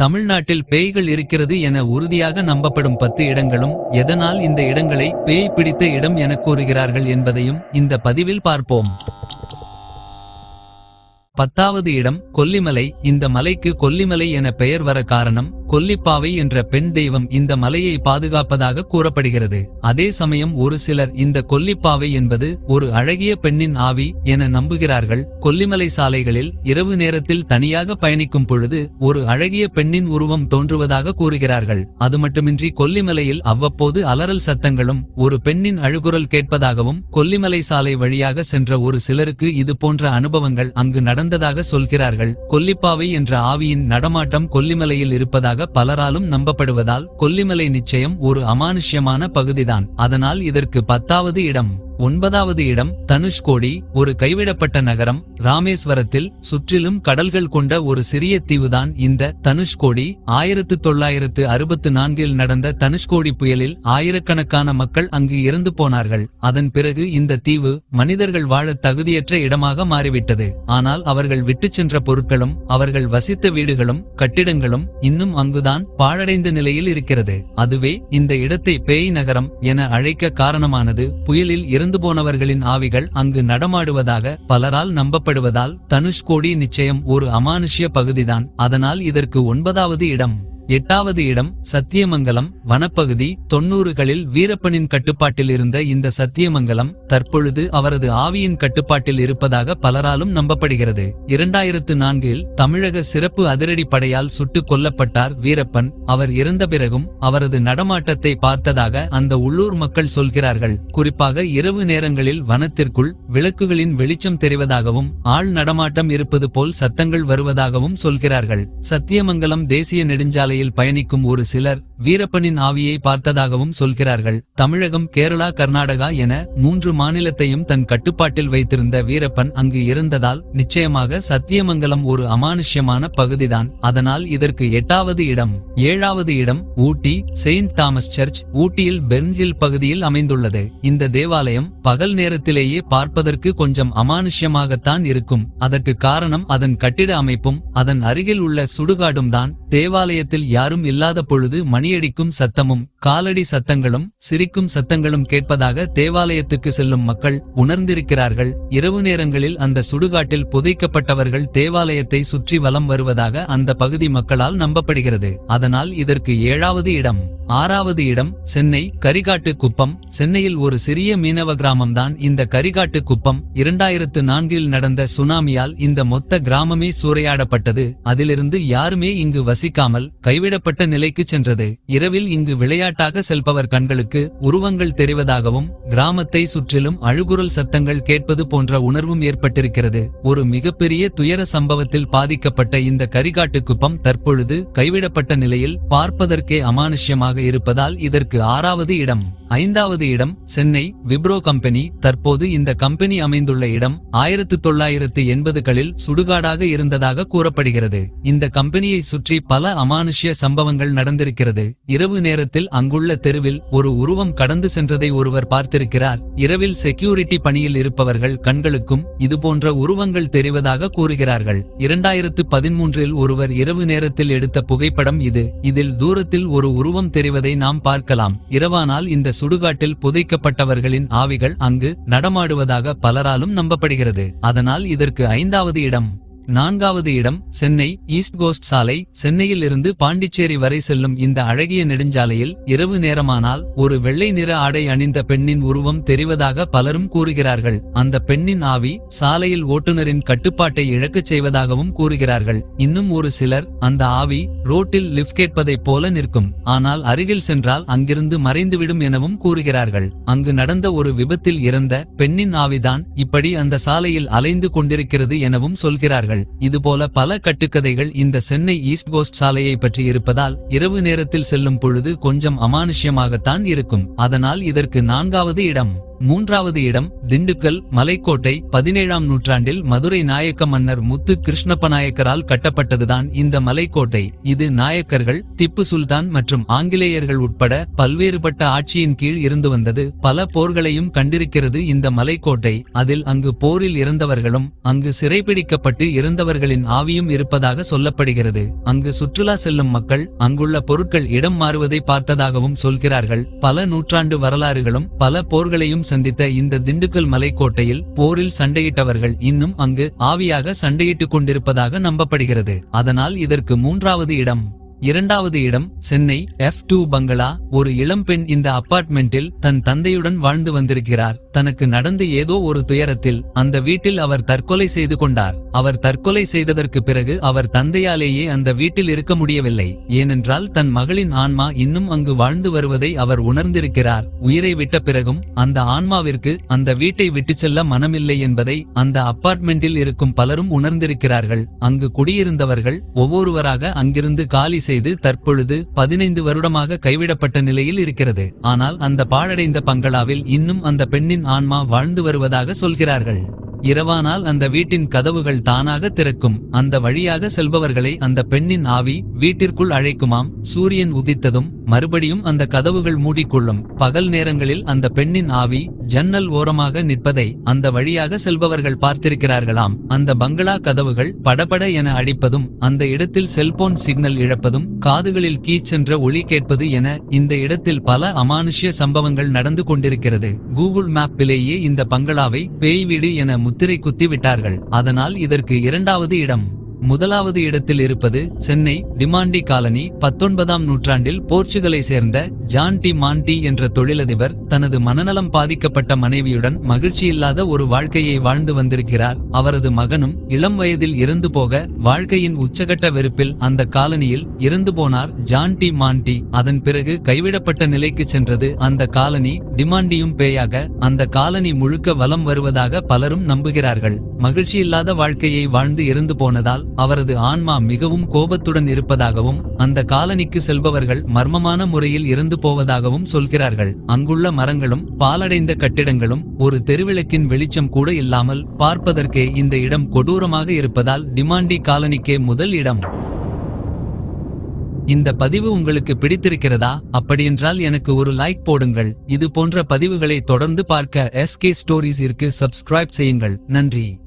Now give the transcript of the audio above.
தமிழ்நாட்டில் பேய்கள் இருக்கிறது என உறுதியாக நம்பப்படும் பத்து இடங்களும் எதனால் இந்த இடங்களை பேய் பிடித்த இடம் என கூறுகிறார்கள் என்பதையும் இந்த பதிவில் பார்ப்போம். பத்தாவது இடம் கொல்லிமலை. இந்த மலைக்கு கொல்லிமலை என பெயர் வர காரணம் கொல்லிப்பாவை என்ற பெண் தெய்வம் இந்த மலையை பாதுகாப்பதாக கூறப்படுகிறது. அதே சமயம் ஒரு சிலர் இந்த கொல்லிப்பாவை என்பது ஒரு அழகிய பெண்ணின் ஆவி என நம்புகிறார்கள். கொல்லிமலை சாலைகளில் இரவு நேரத்தில் தனியாக பயணிக்கும் பொழுது ஒரு அழகிய பெண்ணின் உருவம் தோன்றுவதாக கூறுகிறார்கள். அது மட்டுமின்றி கொல்லிமலையில் அவ்வப்போது அலறல் சத்தங்களும் ஒரு பெண்ணின் அழுகுரல் கேட்பதாகவும் கொல்லிமலை சாலை வழியாக சென்ற ஒரு சிலருக்கு இது போன்ற அனுபவங்கள் அங்கு நடந்ததாக சொல்கிறார்கள். கொல்லிப்பாவை என்ற ஆவியின் நடமாட்டம் கொல்லிமலையில் இருப்பதாக பலராலும் நம்பப்படுவதால் கொல்லிமலை நிச்சயம் ஒரு அமானுஷ்யமான பகுதிதான். அதனால் இதற்கு பத்தாவது இடம். ஒன்பதாவது இடம் தனுஷ்கோடி ஒரு கைவிடப்பட்ட நகரம் ராமேஸ்வரத்தில் சுற்றிலும் கடல்கள் கொண்ட ஒரு சிறிய தீவுதான் இந்த தனுஷ்கோடி ஆயிரத்து தொள்ளாயிரத்து அறுபத்து நான்கில் நடந்த தனுஷ்கோடி புயலில் ஆயிரக்கணக்கான மக்கள் அங்கு இறந்து போனார்கள். அதன் பிறகு இந்த தீவு மனிதர்கள் வாழ தகுதியற்ற இடமாக மாறிவிட்டது. ஆனால் அவர்கள் விட்டுச் சென்ற பொருட்களும் அவர்கள் வசித்த வீடுகளும் கட்டிடங்களும் இன்னும் அங்குதான் பாழடைந்த நிலையில் இருக்கிறது. அதுவே இந்த இடத்தை பேய் நகரம் என அழைக்க காரணமானது. புயலில் இறந்து போனவர்களின் ஆவிகள் அங்கு நடமாடுவதாக பலரால் நம்பப்படுவதால் தனுஷ்கோடி நிச்சயம் ஒரு அமானுஷ்ய பகுதிதான். அதனால் இதற்கு ஒன்பதாவது இடம். எட்டாவது இடம் சத்தியமங்கலம் வனப்பகுதி தொன்னூறுகளில் வீரப்பனின் கட்டுப்பாட்டில் இருந்த இந்த சத்தியமங்கலம் தற்பொழுது அவரது ஆவியின் கட்டுப்பாட்டில் இருப்பதாக பலராலும் நம்பப்படுகிறது. இரண்டாயிரத்து நான்கில் தமிழக சிறப்பு அதிரடி படையால் சுட்டுக் கொல்லப்பட்டார் வீரப்பன். அவர் இறந்த பிறகும் அவரது நடமாட்டத்தை பார்த்ததாக அந்த உள்ளூர் மக்கள் சொல்கிறார்கள். குறிப்பாக இரவு நேரங்களில் வனத்திற்குள் விளக்குகளின் வெளிச்சம் தெரிவதாகவும் ஆள் நடமாட்டம் இருப்பது போல் சத்தங்கள் வருவதாகவும் சொல்கிறார்கள். சத்தியமங்கலம் தேசிய நெடுஞ்சாலை சாலையில் பயணிக்கும் ஒரு சிலர் வீரப்பனின் ஆவியை பார்த்ததாகவும் சொல்கிறார்கள். தமிழகம் கேரளா கர்நாடகா என மூன்று மாநிலத்தையும் தன் கட்டுப்பாட்டில் வைத்திருந்த வீரப்பன் அங்கு இருந்ததால் நிச்சயமாக சத்தியமங்கலம் ஒரு அமானுஷ்யமான பகுதிதான். அதனால் இதற்கு எட்டாவது இடம் ஏழாவது இடம் ஊட்டி செயின்ட் தாமஸ் சர்ச் ஊட்டியில் பெர்ன்ஹில் பகுதியில் அமைந்துள்ளது. இந்த தேவாலயம் பகல் நேரத்திலேயே பார்ப்பதற்கு கொஞ்சம் அமானுஷ்யமாகத்தான் இருக்கும். அதற்கு காரணம் அதன் கட்டிட அமைப்பும் அதன் அருகில் உள்ள சுடுகாடும் தான் தேவாலயத்தில் யாரும் இல்லாத பொழுது மணியடிக்கும் சத்தமும் காலடி சத்தங்களும் சிரிக்கும் சத்தங்களும் கேட்பதாக தேவாலயத்துக்கு செல்லும் மக்கள் உணர்ந்திருக்கிறார்கள். இரவு நேரங்களில் அந்த சுடுகாட்டில் புதைக்கப்பட்டவர்கள் தேவாலயத்தை சுற்றி வலம் வருவதாக அந்த பகுதி மக்களால் நம்பப்படுகிறது. அதனால் இதற்கு ஏழாவது இடம். ஆறாவது இடம் சென்னை கரிகாட்டு குப்பம். சென்னையில் ஒரு சிறிய மீனவ கிராமம்தான் இந்த கரிகாட்டு குப்பம். இரண்டாயிரத்து நான்கில் நடந்த சுனாமியால் இந்த மொத்த கிராமமே சூறையாடப்பட்டது. அதிலிருந்து யாருமே இங்கு வசிக்காமல் கைவிடப்பட்ட நிலைக்கு சென்றது. இரவில் இங்கு விளையாட்டாக செல்பவர் கண்களுக்கு உருவங்கள் தெரிவதாகவும் கிராமத்தை சுற்றிலும் அழுகுரல் சத்தங்கள் கேட்பது போன்ற உணர்வும் ஏற்பட்டிருக்கிறது. ஒரு மிகப்பெரிய துயர சம்பவத்தில் பாதிக்கப்பட்ட இந்த கரிகாட்டு குப்பம் தற்பொழுது கைவிடப்பட்ட நிலையில் பார்ப்பதற்கே அமானுஷ்யமாக இருப்பதால் இதற்கு ஆறாவது இடம். ஐந்தாவது இடம் சென்னை விப்ரோ கம்பெனி. தற்போது இந்த கம்பெனி அமைந்துள்ள இடம் ஆயிரத்து தொள்ளாயிரத்து எண்பதுகளில் சுடுகாடாக இருந்ததாக கூறப்படுகிறது. இந்த கம்பெனியை சுற்றி பல அமானுஷ்ய சம்பவங்கள் நடந்திருக்கிறது. இரவு நேரத்தில் அங்குள்ள தெருவில் ஒரு உருவம் கடந்து சென்றதை ஒருவர் பார்த்திருக்கிறார். இரவில் செக்யூரிட்டி பணியில் இருப்பவர்கள் கண்களுக்கும் இதுபோன்ற உருவங்கள் தெரிவதாக கூறுகிறார்கள். இரண்டாயிரத்து பதிமூன்றில் ஒருவர் இரவு நேரத்தில் எடுத்த புகைப்படம் இது. இதில் தூரத்தில் ஒரு உருவம் தெரிவதை நாம் பார்க்கலாம். இரவானால் இந்த சுடுகாட்டில் புதைக்கப்பட்டவர்களின் ஆவிகள் அங்கு நடமாடுவதாக பலராலும் நம்பப்படுகிறது. அதனால் இதற்கு ஐந்தாவது இடம். நான்காவது இடம் சென்னை ஈஸ்ட் கோஸ்ட் சாலை சென்னையில் இருந்து பாண்டிச்சேரி வரை செல்லும் இந்த அழகிய நெடுஞ்சாலையில் இரவு நேரமானால் ஒரு வெள்ளை நிற ஆடை அணிந்த பெண்ணின் உருவம் தெரிவதாக பலரும் கூறுகிறார்கள். அந்த பெண்ணின் ஆவி சாலையில் ஓட்டுநரின் கட்டுப்பாட்டை இழக்கச் செய்வதாகவும் கூறுகிறார்கள். இன்னும் ஒரு சிலர் அந்த ஆவி ரோட்டில் லிஃப்ட் கேட்பதைப் போல நிற்கும். ஆனால் அருகில் சென்றால் அங்கிருந்து மறைந்துவிடும் எனவும் கூறுகிறார்கள். அங்கு நடந்த ஒரு விபத்தில் இறந்த பெண்ணின் ஆவிதான் இப்படி அந்த சாலையில் அலைந்து கொண்டிருக்கிறது எனவும் சொல்கிறார்கள். இதுபோல பல கட்டுக்கதைகள் இந்த சென்னை ஈஸ்ட் கோஸ்ட் சாலையை பற்றி இருப்பதால் இரவு நேரத்தில் செல்லும் பொழுது கொஞ்சம் அமானுஷ்யமாகத்தான் இருக்கும். அதனால் இதற்கு நான்காவது இடம். மூன்றாவது இடம் திண்டுக்கல் மலைக்கோட்டை பதினேழாம் நூற்றாண்டில் மதுரை நாயக்க மன்னர் முத்து கிருஷ்ணப்ப நாயக்கரால் கட்டப்பட்டதுதான் இந்த மலைக்கோட்டை. இது நாயக்கர்கள் திப்பு சுல்தான் மற்றும் ஆங்கிலேயர்கள் உட்பட பல்வேறுபட்ட ஆட்சியின் கீழ் இருந்து வந்தது. பல போர்களையும் கண்டிருக்கிறது இந்த மலைக்கோட்டை. அதில் அங்கு போரில் இறந்தவர்களும் அங்கு சிறைபிடிக்கப்பட்டு இறந்தவர்களின் ஆவியும் இருப்பதாக சொல்லப்படுகிறது. அங்கு சுற்றுலா செல்லும் மக்கள் அங்குள்ள பொருட்கள் இடம் மாறுவதை பார்த்ததாகவும் சொல்கிறார்கள். பல நூற்றாண்டு வரலாறுகளும் பல போர்களையும் சந்தித்த இந்த திண்டுக்கல் மலைக்கோட்டையில் போரில் சண்டையிட்டவர்கள் இன்னும் அங்கு ஆவியாக சண்டையிட்டுக் கொண்டிருப்பதாக நம்பப்படுகிறது. அதனால் இதற்கு மூன்றாவது இடம். இரண்டாவது இடம் சென்னை எஃப் டூ பங்களா. ஒரு இளம்பெண் இந்த அப்பார்ட்மெண்டில் தன் தந்தையுடன் வாழ்ந்து வந்திருக்கிறார். தனக்கு நடந்து ஏதோ ஒரு துயரத்தில் அந்த வீட்டில் அவர் தற்கொலை செய்து கொண்டார். அவர் தற்கொலை செய்ததற்கு பிறகு அவர் தந்தையாலேயே அந்த வீட்டில் இருக்க முடியவில்லை. ஏனென்றால் தன் மகளின் ஆன்மா இன்னும் அங்கு வாழ்ந்து வருவதை அவர் உணர்ந்திருக்கிறார். உயிரை விட்ட பிறகும் அந்த ஆன்மாவிற்கு அந்த வீட்டை விட்டுச் செல்ல மனமில்லை என்பதை அந்த அப்பார்ட்மெண்டில் இருக்கும் பலரும் உணர்ந்திருக்கிறார்கள். அங்கு குடியிருந்தவர்கள் ஒவ்வொருவராக அங்கிருந்து காலி செய்து தற்பொழுது பதினைந்து வருடமாக கைவிடப்பட்ட நிலையில் இருக்கிறது. ஆனால் அந்த பாழடைந்த பங்களாவில் இன்னும் அந்த பெண்ணின் ஆன்மா வாழ்ந்து வருவதாக சொல்கிறார்கள். இரவானால் அந்த வீட்டின் கதவுகள் தானாக திறக்கும். அந்த வழியாக செல்பவர்களை அந்த பெண்ணின் ஆவி வீட்டிற்குள் அழைக்குமாம். சூரியன் உதித்ததும் மறுபடியும் அந்த கதவுகள் மூடிக்கொள்ளும். பகல் நேரங்களில் அந்த பெண்ணின் ஆவி ஜன்னல் ஓரமாக நிற்பதை அந்த வழியாக செல்பவர்கள் பார்த்திருக்கிறார்களாம். அந்த பங்களா கதவுகள் படபட என அடிப்பதும் அந்த இடத்தில் செல்போன் சிக்னல் இழப்பதும் காதுகளில் கீச்சென்ற ஒளி கேட்பது என இந்த இடத்தில் பல அமானுஷ்ய சம்பவங்கள் நடந்து கொண்டிருக்கிறது. கூகுள் மேப்பிலேயே இந்த பங்களாவை பேய் வீடு என முத்திரை குத்தி விட்டார்கள் அதனால் இதற்கு இரண்டாவது இடம். முதலாவது இடத்தில் இருப்பது சென்னை டிமாண்டி காலனி பத்தொன்பதாம் நூற்றாண்டில் போர்ச்சுகலை சேர்ந்த ஜான் டி மாண்டி என்ற தொழிலதிபர் தனது மனநலம் பாதிக்கப்பட்ட மனைவியுடன் மகிழ்ச்சியில்லாத ஒரு வாழ்க்கையை வாழ்ந்து வந்திருக்கிறார். அவரது மகனும் இளம் வயதில் இறந்து போக வாழ்க்கையின் உச்சகட்ட வெறுப்பில் அந்த காலனியில் இறந்து போனார் ஜான் டி மாண்டி. அதன் பிறகு கைவிடப்பட்ட நிலைக்கு சென்றது அந்த காலனி டிமாண்டியும் பேயாக அந்த காலனி முழுக்க வலம் வருவதாக பலரும் நம்புகிறார்கள். மகிழ்ச்சியில்லாத வாழ்க்கையை வாழ்ந்து இறந்து போனதால் அவரது ஆன்மா மிகவும் கோபத்துடன் இருப்பதாகவும் அந்த காலனிக்கு செல்பவர்கள் மர்மமான முறையில் இறந்து போவதாகவும் சொல்கிறார்கள். அங்குள்ள மரங்களும் பாலடைந்த கட்டிடங்களும் ஒரு தெருவிளக்கின் வெளிச்சம் கூட இல்லாமல் பார்ப்பதற்கே இந்த இடம் கொடூரமாக இருப்பதால் டிமாண்டி காலனிக்கே முதல் இடம். இந்த பதிவு உங்களுக்கு பிடித்திருக்கிறதா? அப்படியென்றால் எனக்கு ஒரு லைக் போடுங்கள். இது போன்ற பதிவுகளை தொடர்ந்து பார்க்க எஸ்கே ஸ்டோரிஸிற்கு சப்ஸ்கிரைப் செய்யுங்கள். நன்றி.